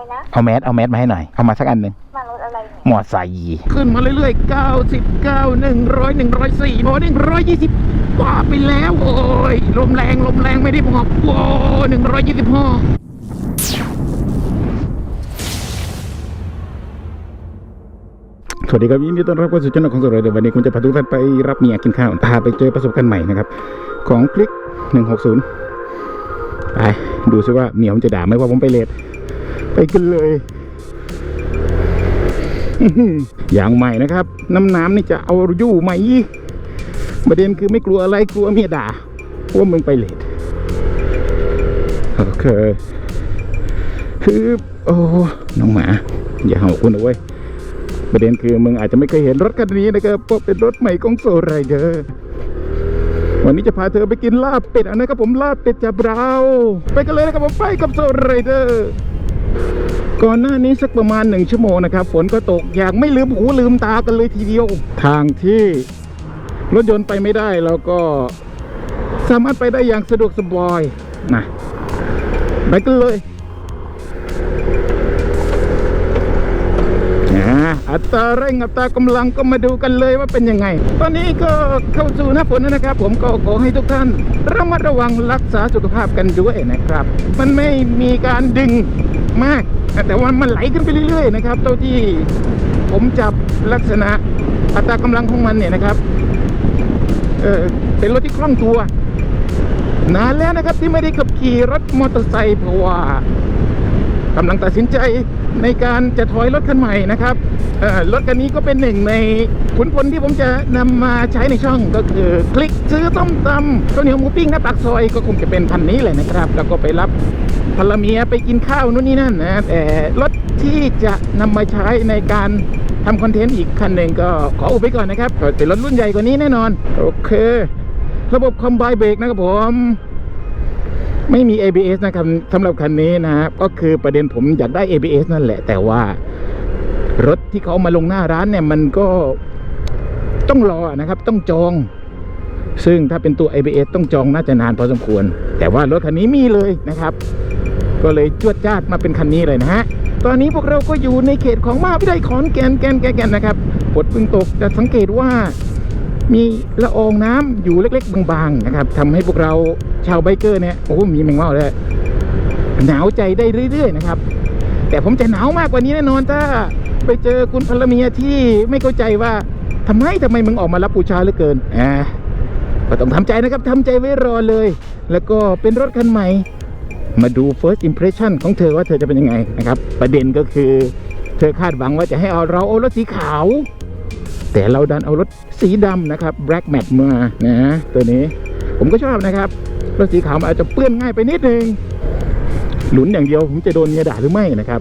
อะไรนะเอาแมสเอาแมสมาให้หน่อย เอามาสักอันหนึ่งมารถอะไรเนี่ยมอไซค์ขึ้นมาเรื่อยๆ99 100 104โอ้120กว่าไปแล้ว โอ้ย ลมแรงลมแรงไม่ได้บอกโอ้125สวัสดีครับยินดีต้อนรับเข้าสู่ช่องของสดเลยเดี๋ยววันนี้คุณจะพาทุกท่านไปรับเมียกินข้าวพาไปเจอประสบการณ์ใหม่นะครับ ของคลิก 160 ไป ดูซิว่าเมียผมจะด่าไหมว่าผมไปเลทไป กันเลยอย่างใหม่นะครับ น้ำน้ำนี่จะเอาอยู่ไหมประเด็นคือไม่กลัวอะไรกลัวเมียด่าว่ามึงไปเลทโอเคคือโอ้น้องหมา อย่าเห่าคุณเอาไว้ประเด็นคือมึงอาจจะไม่เคยเห็นรถคันนี้นะครับเพราะเป็นรถใหม่ของโซไรเดอร์วันนี้จะพาเธอไปกินลาบเป็ดนะครับผมลาบเป็ดจับเรา ไปกันเลยนะครับผมไปกับโซไรเดอร์ ก่อนหน้านี้สักประมาณหนึ่งชั่วโมงนะครับ ฝนก็ตกอย่างไม่ลืมหูลืมตากันเลยทีเดียว ทางที่รถยนต์ไปไม่ได้เราก็สามารถไปได้อย่างสะดวกสบายนะไปกันเลย อัตราเร่งอัตรากำลังก็มาดูกันเลยว่าเป็นยังไง ตอนนี้ก็เข้าสู่หน้าฝนแล้วนะครับ ผมก็ขอให้ทุกท่าน ระมัดระวังรักษาสุขภาพกันด้วยนะครับ มันไม่มีการดึงมาก แต่ว่ามันไหลขึ้นไปเรื่อยๆนะครับเท่าที่ผมจับลักษณะอัตรากำลังของมันเนี่ยนะครับเออเป็นรถที่คล่องตัวนานแล้วนะครับที่ไม่ได้ขับขี่รถมอเตอร์ไซค์เพราะว่ากำลังตัดสินใจ ในการจะถอยรถคันใหม่นะครับรถคันนี้ก็เป็นหนึ่งในขุนพลที่ผมจะนำมาใช้ในช่องก็คือ คลิกซื้อต้มตำข้าวเหนียวหมูปิ้งหน้าปากซอยก็คงจะเป็นคันนี้เลยนะครับ แล้วก็ไปรับภรรเมียไปกินข้าวนู่นนี่นั่นนะแต่รถที่จะนำมาใช้ในการทำคอนเทนต์อีกคันหนึ่งก็ขออุบไว้ก่อนนะครับเป็นรถรุ่นใหญ่กว่านี้แน่นอน โอเค ระบบคอมไบเบรกนะครับผม ไม่มี ABS นะครับสำหรับคันนี้นะครับก็คือประเด็นผมอยากได้ ABS นั่นแหละ แต่ว่ารถที่เขามาลงหน้าร้านเนี่ยมันก็ต้องรอนะครับ ต้องจอง ซึ่งถ้าเป็นตัว ABS ต้องจองน่าจะนานพอสมควร แต่ว่ารถคันนี้มีเลยนะครับ ก็เลยจวดจ้าดมาเป็นคันนี้เลยนะฮะตอนนี้พวกเราก็อยู่ในเขตของมหาวิทยาลัยขอนแก่นแก่นแก่นนะครับฝนเพิ่งตกจะสังเกตว่ามีละอองน้ำอยู่เล็ก ๆ บางๆนะครับทำให้พวกเรา ชาวไบเกอร์เนี่ยโอ้โหมีแมงเม่าเลยหนาวใจได้เรื่อย ๆ นะครับ แต่ผมจะหนาวมากกว่านี้แน่นอนถ้าไปเจอคุณพลเมียที่ไม่เข้าใจว่าทำไมทำไมมึงออกมารับปูชาเหลือเกินอ่าก็ต้องทำใจนะครับทำใจไว้รอเลย แล้วก็เป็นรถคันใหม่ มาดู first impression ของเธอว่าเธอจะเป็นยังไงนะครับ ประเด็นก็คือ เธอคาดหวังว่าจะให้เอาเราเอารถสีขาว แต่เราดันเอารถสีดำนะครับ black matte มานะตัวนี้ ผมก็ชอบนะครับ รถสีขาวมันอาจจะเปื้อนง่ายไปนิดนึง หลุนอย่างเดียวผมจะโดนเมียด่าหรือไม่นะครับ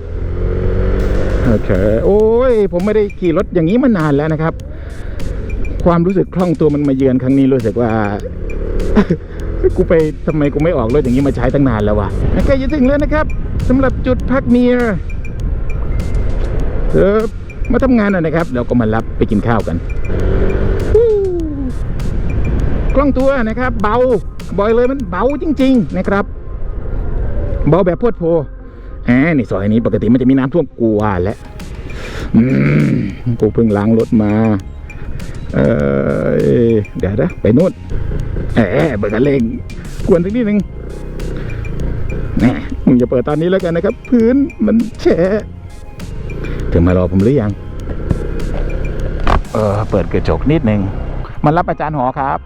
โอเคโอ้ย ผมไม่ได้ขี่รถอย่างนี้มานานแล้วนะครับ ความรู้สึกคล่องตัวมันมาเยือนครั้งนี้รู้สึกว่ากูไปทำไมกูไม่ออกรถอย่างนี้มาใช้ตั้งนานแล้ววะใกล้จะถึงแล้วนะครับสำหรับจุดพักเมียเออมาทำงานนะนะครับ เราก็มารับไปกินข้าวกันคล่องตัวนะครับ เบา บอยเลยมันเบาจริง ๆ นะครับ เบาแบบโพดโพแหมนี่ซอยนี้ปกติมันจะมีน้ำท่วมกลัวแล้วอืมกูเพิ่งล้างรถมา เออเดี๋ยวนะไปนู่นเออเบิกกันเร่งกวนสักนิดนึงแหน่มึงจะเปิดตอนนี้แล้วกันนะครับ พื้นมันแฉะถึงมารอผมหรือยัง เออ เปิดกระจกนิดนึงมารับอาจารย์หอครับ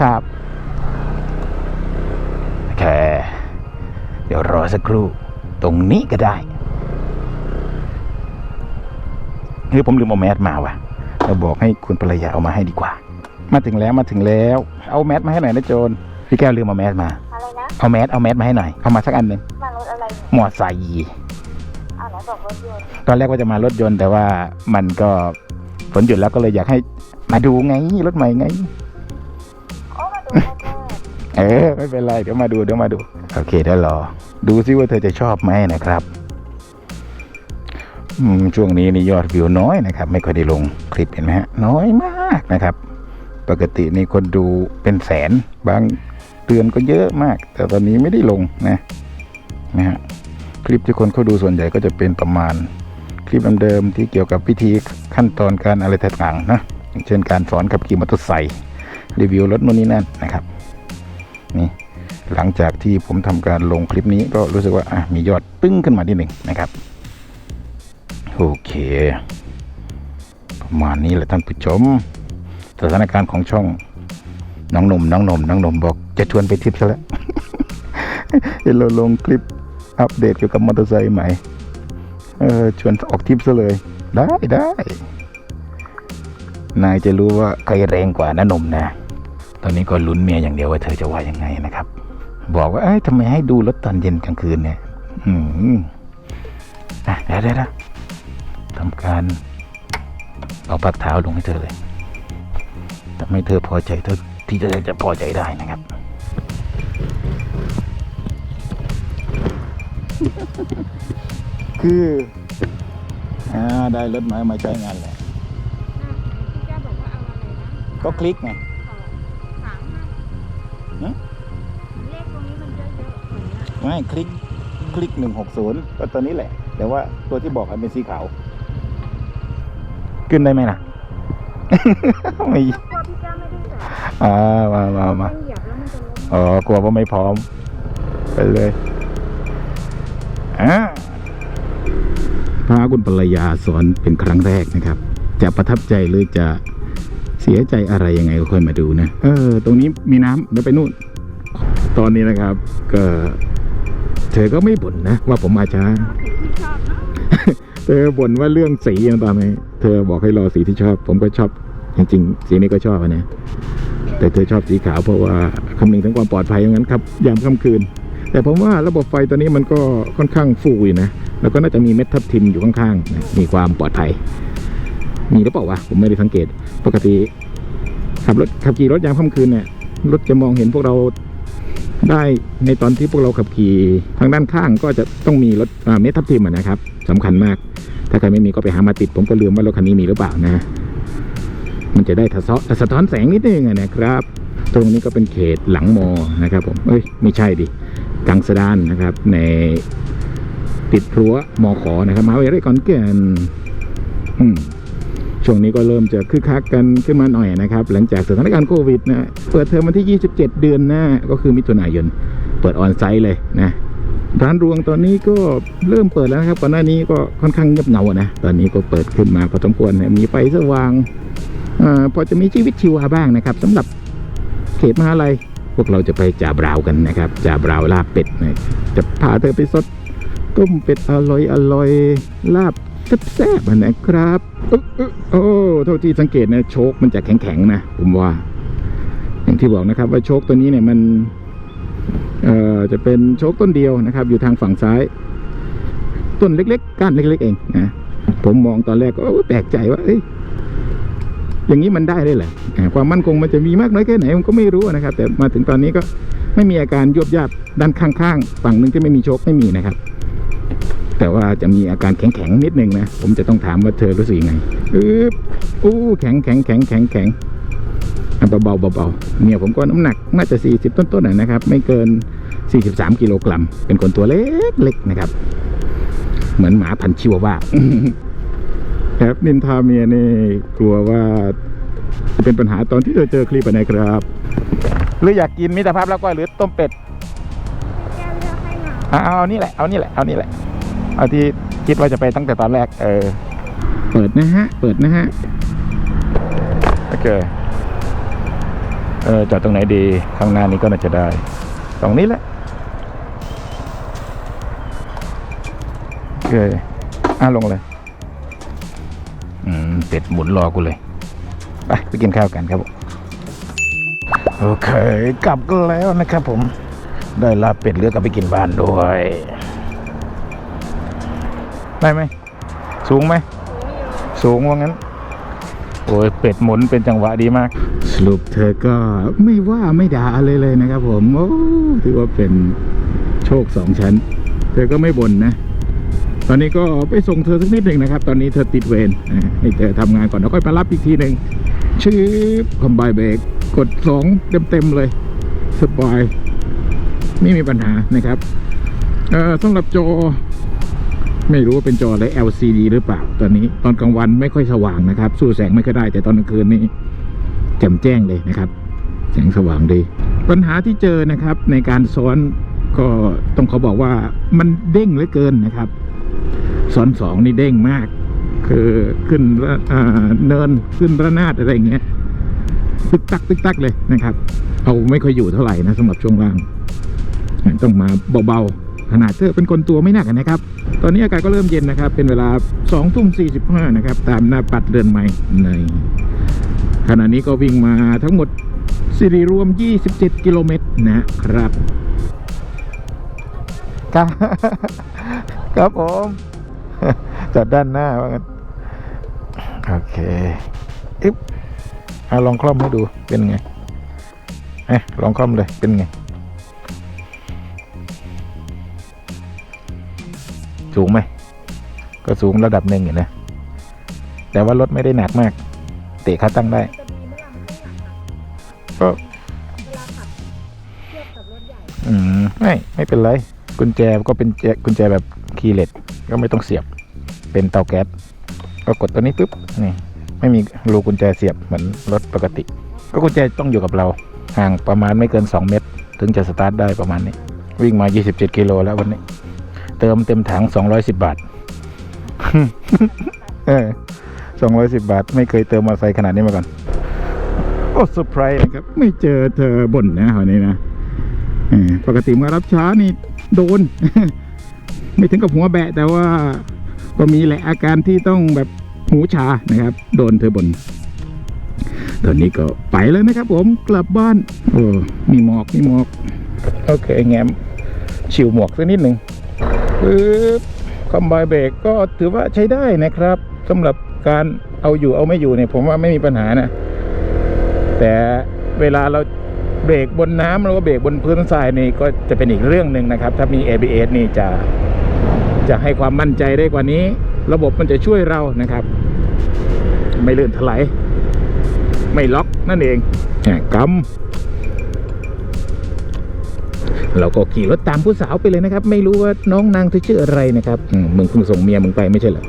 ครับโอเค เดี๋ยวรอสักครู่ ตรงนี้ก็ได้เฮ้ยผมลืมเอาแมสมาว่ะเราบอกให้คุณภรรยาเอามาให้ดีกว่า มาถึงแล้วมาถึงแล้ว เอาแมสมาให้หน่อยนะโจนพี่แก้วลืมเอาแมสมา อะไรนะ เอาแมสเอาแมสมาให้หน่อย เอามาสักอันหนึ่งมารถอะไรเนี่ยมอไซค์อ่าไหนบอกรถยนต์ตอนแรกว่าจะมารถยนต์แต่ว่ามันก็ฝนหยุดแล้วก็เลยอยากให้มาดูไงรถใหม่ไง โอ้มาดูแค่แค่เออไม่เป็นไรเดี๋ยวมาดูเดี๋ยวมาดู โอเคเดี๋ยวรอ ดูซิว่าเธอจะชอบไหมนะครับช่วงนี้นี่ยอดวิวน้อยนะครับ ไม่ค่อยได้ลงคลิปเห็นไหมฮะน้อยมากนะครับ ปกตินี่คนดูเป็นแสนบางเดือนก็เยอะมาก แต่ตอนนี้ไม่ได้ลงนะนะฮะคลิปที่คนเขาดูส่วนใหญ่ก็จะเป็นประมาณคลิปเดิมๆที่เกี่ยวกับพิธีขั้นตอนการอะไรต่างๆนะเช่นการสอนขับขี่มอเตอร์ไซค์รีวิวรถโน่นนี่นั่นนะครับ นี่ หลังจากที่ผมทำการลงคลิปนี้ก็รู้สึกว่าอะมียอดตึ้งขึ้นมาทีหนึ่งนะครับ โอเค ประมาณนี้แหละท่านผู้ชม สถานการณ์ของช่อง น้องหนุ่มน้องหนุ่มน้องหนุ่มบอกจะชวนไปทริปซะแล้วเห็นเราลงคลิปอัปเดตเกี่ยวกับมอเตอร์ไซค์ใหม่เออชวนออกทริปซะเลย ได้ได้นายจะรู้ว่าใครแรงกว่านะหนุ่มนะ ตอนนี้ก็ลุ้นเมียอย่างเดียวว่าเธอจะว่ายังไงนะครับ บอกว่าเอ้ยทำไมให้ดูรถตอนเย็นกลางคืนเนี่ย อืมอะเดี๋ยวเดี๋ยวเดี๋ยวทำการเอาปักเท้าลงให้เธอเลยทำให้เธอพอใจเธอที่เธอจะพอใจได้นะครับ คืออ่าได้รถมามาใช้งานแหละพี่แก้บอกว่าเอาอะไรนะก็คลิกไง ไม่คลิกคลิกหนึ่งหกศูนย์ก็ตัวนี้แหละ แต่ว่าตัวที่บอกอะเป็นสีขาว ขึ้นได้ไหมล่ะ ไม่กลัวพี่แก้วไม่ได้แบบอ่ามามามาเหยียบแล้วมันจะล้มอ๋อกลัวว่าไม่พร้อม ไปเลยอ่าพาคุณภรรยาสอนเป็นครั้งแรกนะครับ จะประทับใจหรือจะเสียใจอะไรยังไงก็ค่อยมาดูนะ เออ ตรงนี้มีน้ำเดี๋ยวไปนู่น ตอนนี้นะครับ ก็ เธอก็ไม่บ่นนะ ว่าผมมาช้าเอาสีที่ชอบเนาเธอบ่นว่าเรื่องสีต่างไหมเธอบอกให้รอสีที่ชอบ ผมก็ชอบ จริงๆ สีนี้ก็ชอบอะนะ แต่เธอชอบสีขาวเพราะว่าคำนึงถึงความปลอดภัยอย่างนั้นครับ ยามค่ำคืน แต่ผมว่าระบบไฟตัวนี้มันก็ค่อนข้างฟูอยู่นะ แล้วก็น่าจะมีเม็ดทับทิมอยู่ข้างๆนะมีความปลอดภัย มีหรือเปล่าวะ ผมไม่ได้สังเกต ปกติขับรถขับขี่รถยามค่ำคืนเนี่ยรถจะมองเห็นพวกเรา ได้ในตอนที่พวกเราขับขี่ทางด้านข้างก็จะต้องมีรถเม็ดทับทิมนะครับสำคัญมาก ถ้าใครไม่มีก็ไปหามาติด ผมก็ลืมว่ารถคันนี้มีหรือเปล่านะ มันจะได้ทะเซาะสะท้อนแสงนิดนึงนะครับ ตรงนี้ก็เป็นเขตหลังมอนะครับผมเอ้ยไม่ใช่ดิกังสะดานนะครับ ในติดรั้วมอขอนะครับมหาวิทยาลัยขอนแก่นอืม ช่วงนี้ก็เริ่มจะคึกคักกันขึ้นมาหน่อยนะครับ หลังจากสถานการณ์โควิดนะเปิดเทอมวันที่ 27 เดือนหน้าก็คือมิถุนายน เปิดออนไซต์เลยนะร้านรวงตอนนี้ก็เริ่มเปิดแล้วนะครับก่อนหน้านี้ก็ค่อนข้างเงียบเหงานะตอนนี้ก็เปิดขึ้นมาพอสมควรมีไฟสว่างอพอจะมีชีวิตชีวาบ้างนะครับสำหรับเขตมหาลัยพวกเราจะไปจ่าบราวกันนะครับจ่าบราวลาบเป็ดนะจะพาเธอไปสดต้มเป็ดอร่อยอร่อยลาบแซ่บๆนะครับ โอ้เท่าที่สังเกตนะโชคมันจะแข็งๆนะผมว่า อย่างที่บอกนะครับ ว่าโชคตัวนี้เนี่ยมันเอ่อจะเป็นโชคต้นเดียวนะครับ อยู่ทางฝั่งซ้าย ต้นเล็กๆก้านเล็ก ๆ เองนะผมมองตอนแรกก็แปลกใจว่าเอ้ยอย่างนี้มันได้ได้เหรอความมั่นคงมันจะมีมากน้อยแค่ไหนผมก็ไม่รู้นะครับ แต่มาถึงตอนนี้ก็ไม่มีอาการยวบยาบด้านข้างๆฝั่งหนึ่งที่ไม่มีโชคไม่มีนะครับ แต่ว่าจะมีอาการแข็งๆนิดนึงนะ ผมจะต้องถามว่าเธอรู้สึกยังไงอึ๊บอู้แข็งแข็งแข็งแข็งแข็งอะเบาๆเบาๆเมียผมก็น้ำหนักน่าจะ 40 ต้นๆนะนะครับ ไม่เกิน 43 กิโลกรัม เป็นคนตัวเล็กๆนะครับ เหมือนหมาพันธุ์ชิวาว่าครับนินทาเมียนี่กลัวว่าจะเป็นปัญหาตอนที่เธอเจอคลิปอะนะครับ หรืออยากกินมิตรภาพแล้วก็หรือต้มเป็ดแก้วเลือกให้หน่อยอะเอาเอานี่แหละ เอานี่แหละ เอานี่แหละ เอาที่คิดว่าจะไปตั้งแต่ตอนแรก เออ เปิดนะฮะ เปิดนะฮะ โอเค เออ จอดตรงไหนดี ข้างหน้านี้ก็น่าจะได้ ตรงนี้แหละ โอเค อะลงเลย อืมเป็ดหมุนรอกูเลย ไป ไปกินข้าวกันครับผมโอเค กลับกันแล้วนะครับผม ได้ลาบเป็ดเหลือกลับไปกินบ้านด้วย ได้ไหม สูงไหม สูงว่างั้น โอ้ยเป็ดหมุนเป็นจังหวะดีมาก สรุปเธอก็ไม่ว่าไม่ด่าอะไรเลยนะครับผมโอ้ถือว่าเป็นโชคสองชั้น เธอก็ไม่บ่นนะ ตอนนี้ก็ไปส่งเธอสักนิดหนึ่งนะครับ ตอนนี้เธอติดเวรอ่าให้เธอทำงานก่อนแล้วค่อยไปรับอีกทีหนึ่งชื่อคอมไบเบรกกดสองเต็มๆเลยสบายไม่มีปัญหานะครับ เอ่อสำหรับจอ ไม่รู้ว่าเป็นจออะไร LCD หรือเปล่าตอนนี้ ตอนกลางวันไม่ค่อยสว่างนะครับ สู้แสงไม่ค่อยได้ แต่ตอนกลางคืนนี่แจ่มแจ้งเลยนะครับ แสงสว่างดี ปัญหาที่เจอนะครับในการซ้อนก็ต้องขอบอกว่ามันเด้งเหลือเกินนะครับ ซ้อนสองนี่เด้งมาก คือขึ้นระเนินขึ้นระนาดอะไรอย่างเงี้ยตึกตักตึกตักเลยนะครับ เอาไม่ค่อยอยู่เท่าไหร่นะสำหรับช่วงล่าง ต้องมาเบาๆขนาดเธอเป็นคนตัวไม่หนักนะครับ ตอนนี้อากาศก็เริ่มเย็นนะครับ เป็นเวลา2ทุ่ม45นะครับ ตามหน้าปัดเรือนใหม่ในขณะนี้ก็วิ่งมาทั้งหมดสิริรวม 27 กิโลเมตรนะครับ ครับ ครับผม จอดด้านหน้าว่างันโอเคอึ๊บลองคล่อมให้ดูเป็นไงเอ๊ะลองคล่อมเลยเป็นไง สูงไหม ก็สูงระดับหนึ่งอยู่นะ แต่ว่ารถไม่ได้หนักมาก เตะขาตั้งได้ ก็เวลาขับเทียบกับรถใหญ่อืมไม่ไม่เป็นไร กุญแจก็เป็นแจกุญแจแบบคีย์เลสก็ไม่ต้องเสียบ เป็นเตาแก๊สก็กดตัวนี้ปุ๊บนี่ไม่มีรูกุญแจเสียบเหมือนรถปกติ ก็กุญแจต้องอยู่กับเรา ห่างประมาณไม่เกิน 2 เมตร ถึงจะสตาร์ทได้ประมาณนี้ วิ่งมา 27 กิโลแล้ววันนี้ เติมเต็มถัง210บบาท เออ210บบาท ไม่เคยเติมมอเตอร์ไซค์ขนาดนี้มาก่อน โอ้เซอร์ไพรส์นะครับ ไม่เจอเธอบ่นนะวันนี้นะปกติมารับช้านี่โดน ไม่ถึงกับหัวแบะ แต่ว่าก็มีแหละอาการที่ต้องแบบหูชานะครับ โดนเธอบนตอนนี้ก็ไปแล้วนะครับผมกลับบ้าน โอ้มีหมอกมีหมอก โอเคแงมชิวหมวกสักนิดหนึ่ง ปึ๊บคอมไบเบรกก็ถือว่าใช้ได้นะครับสำหรับการเอาอยู่เอาไม่อยู่เนี่ยผมว่าไม่มีปัญหานะ แต่เวลาเราเบรกบนน้ำหรือว่าเบรกบนพื้นทรายนี่ก็จะเป็นอีกเรื่องหนึ่งนะครับ ถ้ามี ABS นี่จะจะให้ความมั่นใจได้กว่านี้ ระบบมันจะช่วยเรานะครับ ไม่ลื่นถลายไม่ล็อกนั่นเองแง่กำ เราก็ขี่รถตามผู้สาวไปเลยนะครับ ไม่รู้ว่าน้องนางเธอชื่ออะไรนะครับมึงเพิ่งส่งเมียมึงไปไม่ใช่เหรอ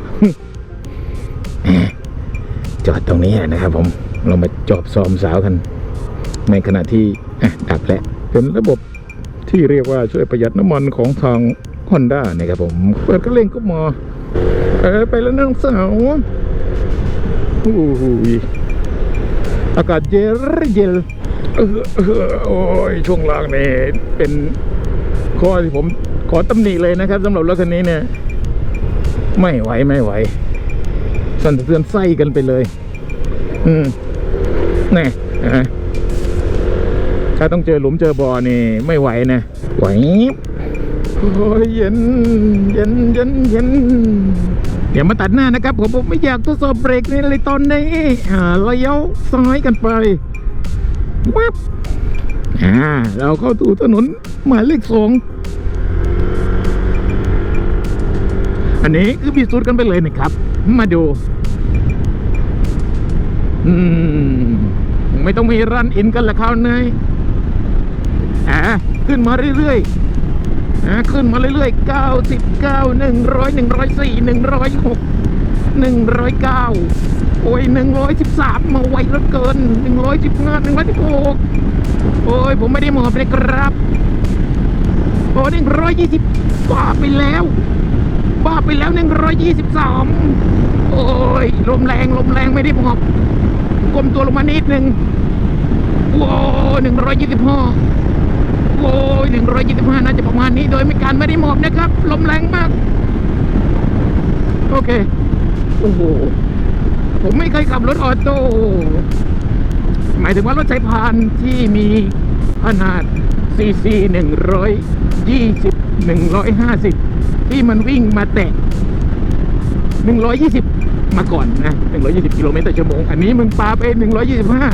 จอดตรงนี้นะครับ ผมเรามาจอบซ้อมสาวกัน ในขณะที่ดับแล้วเป็นระบบที่เรียกว่าช่วยประหยัดน้ำมันของทาง Honda นะครับผมเปิดก็เร่งก็มอเออไปแล้วน้องสาวโอ้โหอากาศเย็นเย็นเออเออ โอ้ยช่วงล่างนี่เป็นข้อที่ผมขอตำหนิเลยนะครับสำหรับรถคันนี้เนี่ย ไม่ไหวไม่ไหว สั่นสะเทือนไส้กันไปเลย อืมแน่อะถ้าต้องเจอหลุมเจอบ่อนี่ ไม่ไหวนะไหวโอ้ยเย็นเย็นเย็นเย็นเดี๋ยวมาตัดหน้านะครับ ผมผมไม่อยากทดสอบเบรกในเลยตอนนี้อ่าเลี้ยวซ้ายกันไป วับอ่าเราเข้าสู่ถนนหมายเลขสองอันนี้คือพิสูจน์กันไปเลยนะครับ มาดู อืม ไม่ต้องมีรันอินกันละคราวนี้อ่าขึ้นมาเรื่อยๆอ่าขึ้นมาเรื่อยๆเก้าสิบเก้าหนึ่งร้อยหนึ่งร้อยสี่หนึ่งร้อยหกหนึ่งร้อยเก้า โอ้ยหนึ่งร้อยสิบสามมาไวเหลือเกินหนึ่งร้อยสิบห้าหนึ่งร้อยสิบหกโอ้ยผมไม่ได้หมอบเลยครับโอ้หนึ่งร้อยยี่สิบบ้าไปแล้วบ้าไปแล้วหนึ่งร้อยยี่สิบสามโอ้ยลมแรงลมแรงไม่ได้หมอบก้มตัวลงมานิดหนึ่งโอ้หนึ่งร้อยยี่สิบห้าโอ้ยหนึ่งร้อยยี่สิบห้าน่าจะประมาณนี้โดยไม่การไม่ได้หมอบนะครับ ลมแรงมาก โอเค โอ้โห ผมไม่เคยขับรถออโต้หมายถึงว่ารถใช้พานที่มีขนาดซีซีหนึ่งร้อยยี่สิบหนึ่งร้อยห้าสิบที่มันวิ่งมาแตะหนึ่งร้อยี่สิบมาก่อนนะหนึ่งร้อยี่สิบกิโลเมตรต่อชั่วโมง อันนี้มึงปาไปหนึ่งร้อยี่สิบห้า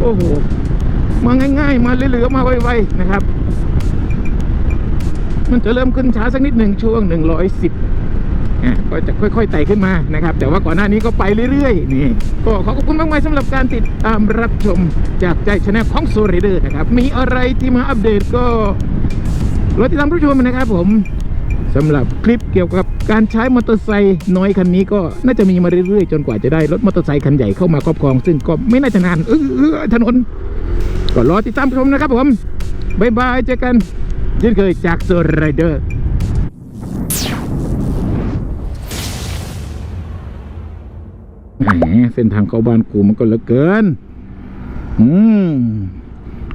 โอ้โห มาง่ายๆ มาเรื่อยๆมาไวๆนะครับ มันจะเริ่มขึ้นช้าสักนิดหนึ่งช่วงหนึ่งร้อยสิบ ก็จะค่อยๆไต่ขึ้นมานะครับ แต่ว่าก่อนหน้านี้ก็ไปเรื่อยๆนี่ก็ขอขอบคุณมากมายสำหรับการติดตามรับชมจากใจช anel ของโซเรเดอร์นะครับ มีอะไรที่มาอัปเดตก็รอติดตามรับชมนะครับผมสำหรับคลิปเกี่ยวกับการใช้มอเตอร์ไซค์น้อยคันนี้ก็น่าจะมีมาเรื่อยๆ จนกว่าจะได้รถมอเตอร์ไซค์คันใหญ่เข้ามาครอบครอง ซึ่งก็ไม่น่าจะนานเออเออถนนก็รอติดตามชมนะครับผมบายบายเจอกันเช่นเคยจากโซไรเดอร์ แหมเส้นทางเข้าบ้านกูมันก็เหลือเกิน อืม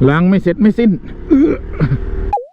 ล้างไม่เสร็จไม่สิ้นอ